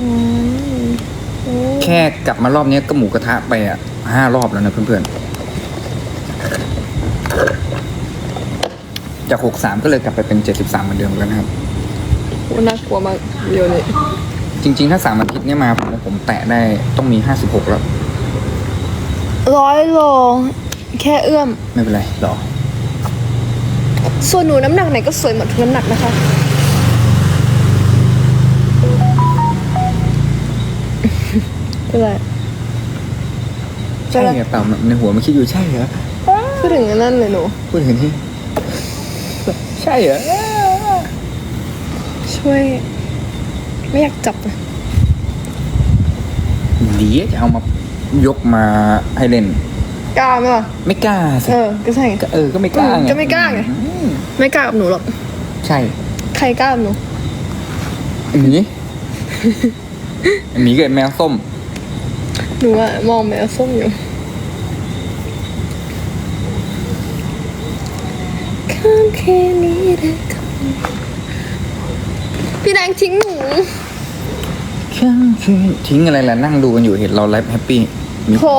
อืมโอ้แค่กลับมารอบนี้ก็หมูกระทะไปอะห้ารอบแล้วนะเพื่อนๆ จากหกสามก็เลยกลับไปเป็นเจ็ดสิบสามเหมือนเดิมแล้วนะครับโหน่ากลัวมากเดียวนี้จริง ๆ ถ้าสามอาทิตย์เนี้มาผมว่าผมแตะได้ต้องมีห้าสิบหกแล้ว ร้อยโล แค่เอื้อม ไม่เป็นไรหรอ ส่วนหนูน้ำหนักไหนก็สวยหมดทุกน้ำหนักนะคะ เป็นไรใช่เหรอเปล่าในหัวมันคิดอยู่ใช่เหรอพูดถึงอันนั่นเลยหนู พูดถึงที่ใช่เหรอช่วย ไม่อยากจับเลยเดียวจะเอามายกมาให้เล่น กล้าไหมล่ะไม่กล้าสิเออ ก็ใช่ไง ก็เออก็ไม่กล้าอืมไงก็ไม่กล้าไง อืมไม่กล้ากับหนูหรอก ใช่ใครกล้ากับหนูอัน นี้อันนี้ก็แมวส้ม หนูอะมองแมวส้มอยู่ ข้ามแค่นี้ได้ก่อนพี่แดงทิ้งหนูทิ้งอะไรล่ะนั่งดูกันอยู่เห็นเราไลฟ์แฮปปี้มีโทร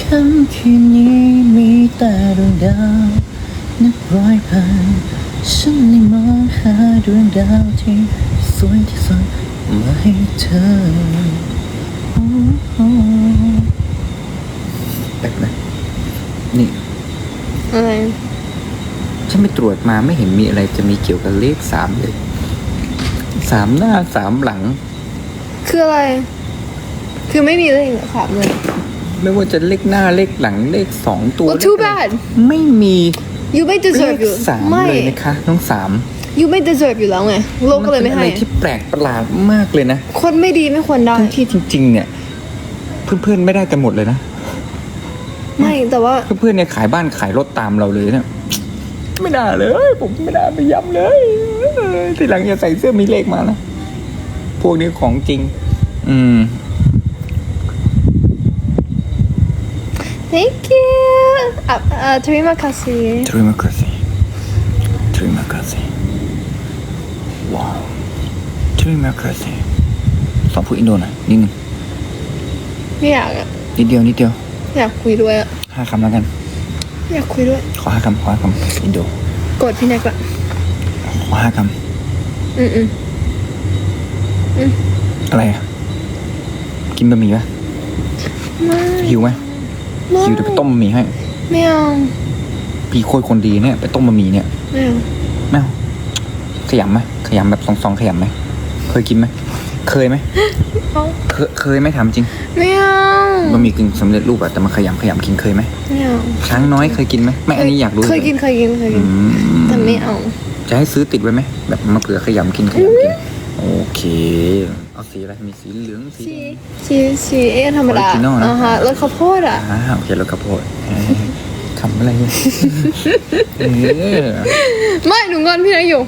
ค่ำคืนนี้มีแต่ดวงดาวนับร้อยพัน ฉันเลยมองหาดวงดาวที่สวยที่สุดมาให้เธอโอ้โหแบบนะนี่อะไรฉันไปตรวจมาไม่เห็นมีอะไรจะมีเกี่ยวกับเลขสามเลยสามหน้าสามหลัง คืออะไร คือไม่มีเลยเหรอค่ะเลย ไม่ว่าจะเลขหน้าเลขหลังเลขสองตัว well เลข too อะไร bad ไม่มี you ไม่เล deserve ขอยู่สามไม่เลยนะคะน้องสาม you ไม่ deserve อยู่แล้วไงโลกก็เลยไม่นป็นให้อะไรที่แปลกประหลาดมากเลยนะ คนไม่ดีไม่ควรได้ทั้งที่จริง ๆ เนี่ย เพื่อนๆไม่ได้กันหมดเลยนะ ไม่แต่ว่าเพื่อนๆเนี่ยขายบ้านขายรถตามเราเลยเนี่ยไม่ได้เลย ผมไม่ได้ไปย้ำเลยทีหลังอย่าใส่เสื้อมีเลขมานะพวกนี้ของจริง อืม thank you อะอะ terima kasih Terima kasih Terima kasih ว้าว Terima kasih สอนพูดอินโดหน่อยนิดนึงไม่อยากอะนิดเดียวนิดเดียวอยากคุยด้วยอะห้าคำแล้วกัน อยากคุยด้วย ขอห้าคำขอห้าคำอินโดกดพี่แน็กละขอห้าคอืมอืมำอะไรอะ กินบะหมี่ปะไม่หิวไหม ไม่หิวเดี๋ยวไปต้มบะหมี่ให้ ไม่เอาพี่โคตรคนดีเนี่ย ไปต้มบะหมี่เนี่ยไม่เอาไม่เอาขยำไหมขยำแบบซองๆขยำไหมเคยกินไหมเคยไหมเอาเคยเคยไหมถามจริงไม่เอาบะหมี่กึ่งสำเร็จรูปอะแต่มาขยำขยำกินเคยไหมไม่เอาช้างน้อยเคยกินไหมไม่อันนี้อยากรู้เคยกินเคยกินเคยอืกินมแต่ไม่เอา จะให้ซื้อติดไว้ไหมแบบมาเผื่อขยำกินขยำกิน โอเคเอา สีอะไร มีสีเหลืองสีชีชีชีเอธรรมดา Original นะอ่าฮะรสข้าวโพดอะอ่าโอเคแล้วกระโพดเอ้ยคำอะไรเนี่ยเออไม่หนูงอนพี่แน็กอยู่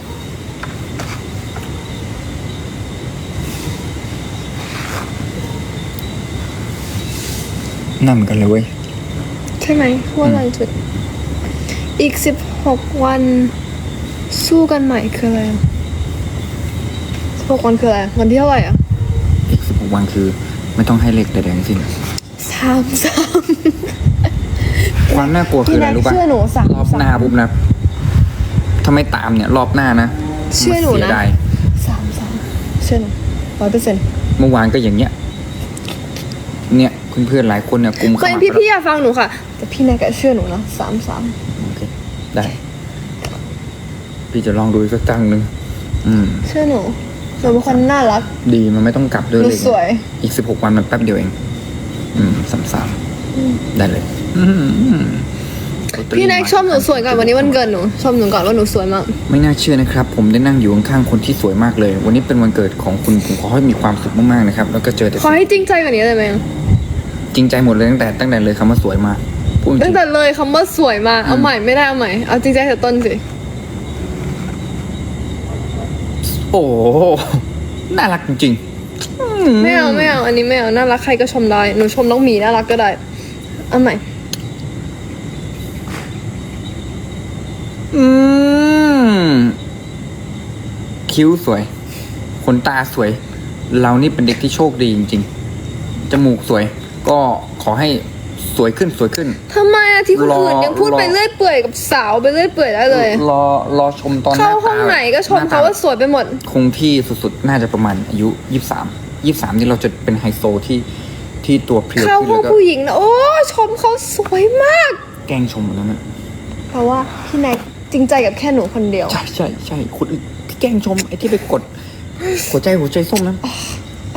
นั่นเหมือนกันเลยเว้ย ใช่ไหมว่าหลังจุด อีกสิบหกวัน สู้กันใหม่คืออะไรสิบหกวันคืออะไร วันที่เท่าไหร่อะอีกสิบหก วันคือ ไม่ต้องให้เลขใดๆทั้งสิ้นสามสามความน่ากลัวคืออะไรรู้ป่ะพี่แน็กเชื่อหนูสามรอบหน้าปุ๊บนะถ้าไม่ตามเนี่ย รอบหน้านะเชื่อหนูนะ มัเสียดายสามสามเชื่อหนูร้อยเปอร์เซ็นต์เมื่อวานก็อย่างเงี้ย เนี่ยเพื่อนๆหลายคนเนี่ยกลุ่มไม่ขมับพี่พี่อย่าฟังหนูค่ะ แต่พี่แน็กอะเชื่อหนูนะสามสามโอเคได้ พี่จะลองดูอีกสักตั้งหนึ่งอืม เชื่อหนู หนูเป็นคนน่ารัก ดีมันไม่ต้องกลับด้วยหนูเลยสวย อีกสิบหกวันมันแป๊บเดียวเอง อืมสามสามได้เลยอืมพี่แน็กชมหนูสวยก่อนวันนี้วันเกิดหนู ชมหนูก่อนว่าหนูสวยมาก ไม่น่าเชื่อนะครับ ผมได้นั่งอยู่ข้างๆคนที่สวยมากเลย วันนี้เป็นวันเกิดของคุณผมขอให้มีความสุขมากๆนะครับ แล้วก็เจอแต่ขอให้จริงใจกว่านี้ได้ไหมจริงใจหมดเลยตั้งแต่ตั้งแต่เลยคำว่าสวยมาพูดจตั้ริงงแต่เลยคำว่าสวยมาเอาใหม่ไม่ได้เอาใหม่เอาจริงใจแต่ต้นสิ โอ้โหน่ารักจริงๆอืมไม่เอาไม่เอาอันนี้ไม่เอาน่ารักใครก็ชมได้หนูชมน้องหมีน่ารักก็ได้เอาใหม่อืมคิ้วสวยขนตาสวย เรานี่เป็นเด็กที่โชคดีจริง ๆ จมูกสวย ก็ขอให้ สวยขึ้นสวยขึ้น ทำไมอะที่คนอื่นรอยังพูดรอ ไปเรื่อยเปื่อยกับสาวไปเรื่อยเปื่อยได้เลย รอรอชมตอนเข้าน้ตห้องไหนก็ชมน้ตเขาว่าสวยไปหมด คงที่สุดๆ น่าจะประมาณอายุยี่สามยี่สามนี่เราจะเป็นไฮโซที่ที่ตัวเพรียวเข้าขึ้นห้อแล้งวก็ผู้หญิงนะโอ้ชมเขาสวยมาก แกล้งชมหมดแล้วนะเพราะว่าพี่แน็กจริงใจกับแค่หนูคนเดียว ใช่ใช่ใช่คนอื่นที่แกล้งชมไอ้ที่ไปกด หัวใจหัวใจส้มนั้น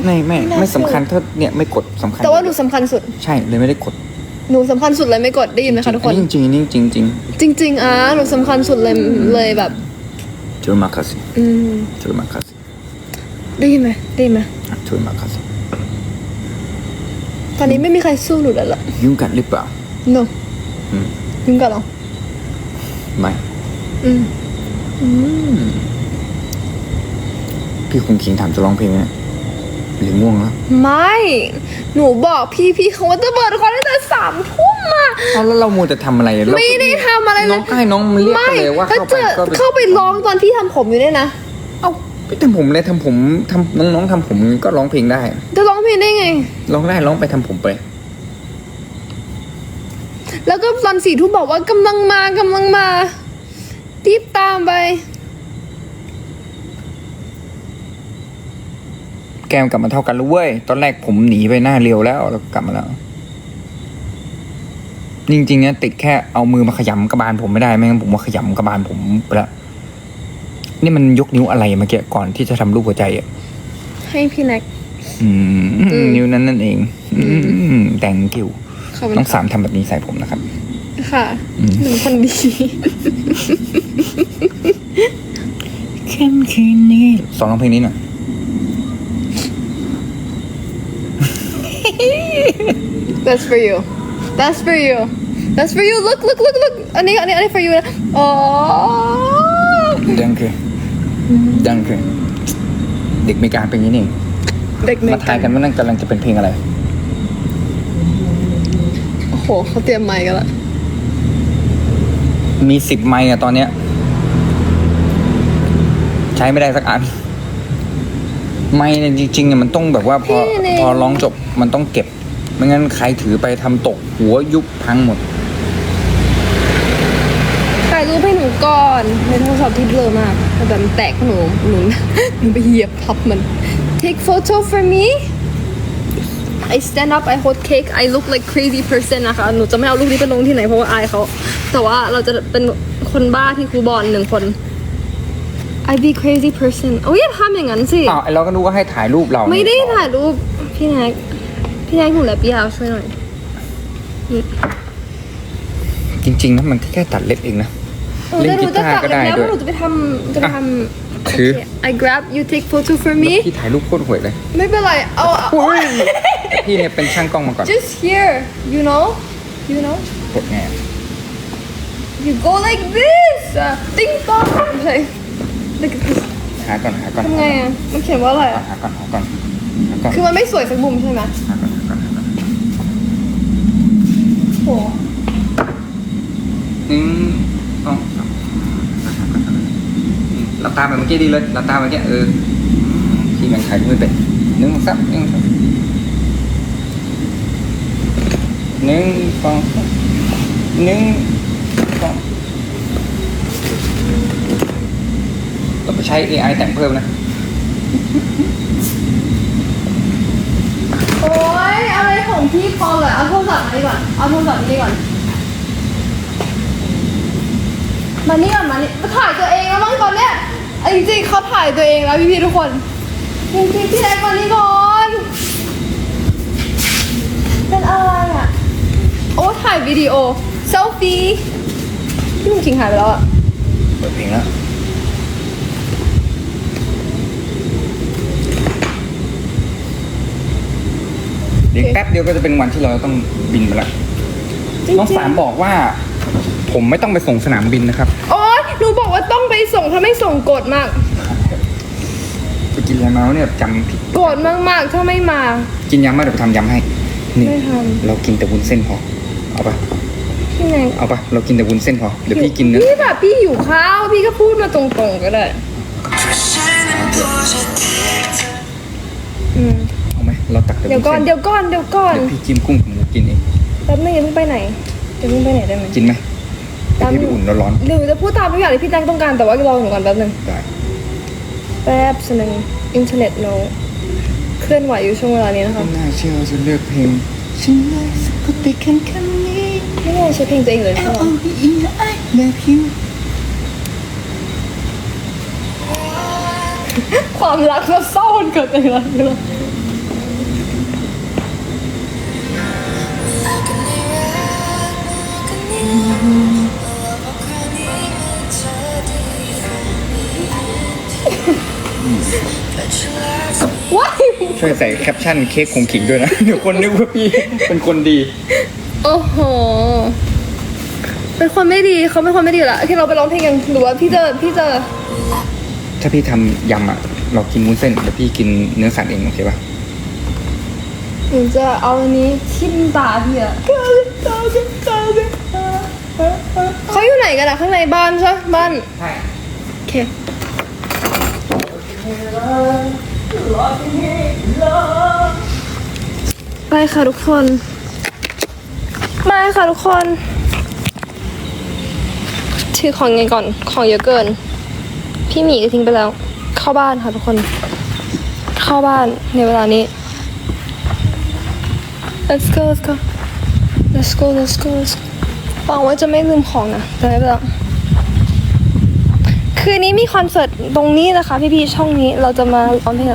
ไม่ไม่ไม่น่าไม่สำคัญเชื่อเท่าเนี่ยไม่กดสำคัญแต่ว่าหนูสำคัญสุด ใช่เลยไม่ได้กด หนูสำคัญสุดเลยไม่กดได้ยินไหมคะทุกคนอัจริงๆนี่จริงจริงจริงๆอะหนูสำคัญสุดเลยเลยแบบๆถือมาคาสิอืมถือมาคาสิได้ยินไหมได้ยินไหมถือมาคาสิตอนนี้ไม่มีใครสู้หนูแล้วล่ะยุ่งกันหรือเปล่า no อืมยุ่งกันเหรอไม่อืมพี่คงคิงถามจะร้องเพลงไหมเนี่ย หรือง่วงแล้วไม่ หนูบอกพี่พี่เขาว่าจะเปิดคอนตั้งแต่สามทุ่มอะเอาแล้วเรามัวแต่ทำอะไรเราไม่ได้ทำอะไรเลน้อยงก็ให้น้องมันเรียกไปเลยว่าถ้าเข้าไปเจอก็ไปเข้าไปร้องตอนพี่ทำผมอยู่เนี่ยนะเอ้าไปทำผมเลยทำผมทำน้องๆทำผมก็ร้องเพลงได้ จะร้องเพลงได้ไง ร้องได้ร้องไปทำผมไป แล้วก็ตอนสี่ทุ่มบอกว่ากำลังมากำลังมารีบตามไป แก้มกลับมาเท่ากันแล้วเว้ย ตอนแรกผมหนีไปหน้าเรียวแล้วแล้วกลับมาแล้ว จริงๆเนี่ยติดแค่เอามือมาขยำกระบาลผมไม่ได้ไม่งั้นผมมาขยำกระบาลผมไปแล้วนี่มันยกนิ้วอะไรเมื่อกี้ก่อนที่จะทำรูปหัวใจอะให้พี่แน็ก อืมอืม นิ้วนั้นนั่นเอง อืมแต่งกิวขอบคุณน้องค่ะสามทำแบบนี้ใส่ผมนะครับ ค่ะอืมหนึ่งคนดีค่ำคืนนี้สอนร้องเพลงนี้หน่อย That's for you That's for you That's for you look look look look อันนี้อันนี้อันนี้ for you นะอ๋อดังคือดังคือเด็กมีการเป็นอย่างนี้นี่เองเด็กเมมาทายกันว่านั่นกำลังจะเป็นเพลงอะไร โอ้โหเขาเตรียมไมค์กันละมีสิบไมค์อะตอนเนี้ย ใช้ไม่ได้สักอัน ไมค์เนี่ยจริงๆเนี่ยมันต้องแบบว่าพอพอร้องจบมันต้องเก็บ ไม่งั้นใครถือไปทำตกหัวยุบพังหมด ถ่ายรูปให้หนูก่อนในโทรศัพท์ที่เบลอมากแต่แบบมันแตกหนูหนูหนูไปเหยียบทับมัน Take photo for me I stand up I hold cake I look like crazy person นะคะ หนูจะไม่เอารูปนี้ไปลงที่ไหนเพราะว่าอายเขา แต่ว่าเราจะเป็นคนบ้าที่ครูบอลหนึ่งคน I be crazy person โอ้ยอย่าทำอย่างนั้นสิ อ้าวไอเราก็รู้ว่าให้ถ่ายรูปเราไม่ได้ถ่ายรูปพี่แน็กพี่แน็กหนูแลบยาวช่วยหน่อยจริงๆนะมันแค่ตัดเล็บเองนะเออเล่นแต่หนูจะกีตาร์ตัดก็ได้แล้วด้วยหนูจะไปทำจะไปทำถือ Okay, I grab you take photo for แล้ว me พี่ถ่ายรูปโคตรห่วยเลยไม่เป็นไรเอาเอา อุ้ยพี่เนี่ยเป็นช่างกล้องมาก่อน just here you know you know กดไงอะ you go like this uh, ding dong like look at this หาก่อนหาก่อนทำไงอะ มันเขียนว่าอะไรอะ หาก่อนหาก่อนหาก่อนคือมันไม่สวยสักมุมใช่ไหมหาก่อนหาก่อนหาก่อนโหหนึ่งสองสามหลับตาแบบเมื่อกี้ดีเลยหลับตาเมื่อกี้เออพี่แม่งถ่ายรูปไม่เป็นหนึ่งสองสามหนึ่งสองหนึ่งสองสามหนึ่งสอง เราไปใช้ AI แต่งเพิ่มนะ โอ้ยอะไรของพี่พอเลยเอาโทรศัพท์มานี่ก่อนเอาโทรศัพท์มานี่ก่อนมานี่ก่อนมานี่ถ่ายตัวเองแล้วมั้งตอนเนี้ยเอาจริงๆเขาถ่ายตัวเองแล้วพี่ๆทุกคนจริงๆพี่แน็กมานี่ก่อนเป็นอะไรอะโอ้ถ่ายวิดีโอเซลฟี่พี่มุงคิงหายไปแล้วอะ เปิดเพลงแล้ว ดี๋ยวแป๊บเดียวก็จะเป็นวันที่เราต้องบินไปแล้วจริงๆ น้องสามบอกว่า ผมไม่ต้องไปส่งสนามบินนะครับโอ๊ยหนูบอกว่าต้องไปส่งถ้าไม่ส่งโกรธมาก ไปกินยาเมาเนี่ยจำผิดโกรธมากๆ ถ้าไม่มา กินยำมาเดี๋ยวไปทำยำให้นี่ไม่ทำ เรากินแต่วุ้นเส้นพอเอาปะพี่แน็กเอาปะเรากินแต่วุ้นเส้นพอเดี๋ยวพี่กินเนื้อ พี่แบบพี่หิวข้าว พี่ก็พูดมาตรงๆก็ได้ เราตักแต่เดี๋ยวก่อนวุ้นเดี๋ยวก่อนเดี๋ยวก่อนเส้นเดี๋ยวพี่จิ้มกุ้งกับหมูกินเองแป๊บนึงอย่าเพิ่งไปไหนอย่าเพิ่งไปไหนได้ไหมกินไหมเดี๋ยวพี่ไปอุ่นร้อนหรือจะพูดตามทุกอย่างที่พี่แจ้งต้องการแต่ว่ารอหนูก่อนแป๊บนึงๆได้แป๊บหนึ่งอินเทอร์เน็ตโนเคลื่อนไหวอยู่ช่วงเวลานี้นะคะไม่น่าเชื่อว่าจะเลือกเพลงฉันเลยสะกดไปคำคำนี้ไม่ได้ใช้เพลงตัวเองเลย L ใช่ไหม O V E I love you ความรักมันเศร้ามันเกิดจากอะไร ว้ายช่วยใส่แคปชั่นเค้กคงขิงด้วยนะ เดี๋ยวคนนึกว่าพี่เป็นคนดี โอ้โห เป็นคนไม่ดีเขาเป็นคนไม่ดีอยู่และที่เราไปร้องเพลงกันหรือว่าพี่จะพี่จะถ้าพี่ทำยำอะ เรากินวุ้นเส้นแล้วพี่กินเนื้อสัตว์เองโอเคปะหนูจะเอาอันนี้ทิ่มตาพี่อะ เขาอยู่ไหนกันอะข้างในบ้านใช่ปะบ้านใช่โอเคไปค่ะทุกคนมาค่ะทุกคน ถือของไงก่อนของเยอะเกิน พี่หมีก็ทิ้งไปแล้ว เข้าบ้านค่ะทุกคน เข้าบ้านในเวลานี้ let's go let's go let's go let's go let's go หวังว่าจะไม่ลืมของนะแต่ไม่เป็นไรคืนนี้มีคอนเสิร์ตตรงนี้นะคะ พี่ๆช่องนี้เราจะมาร้องเพลง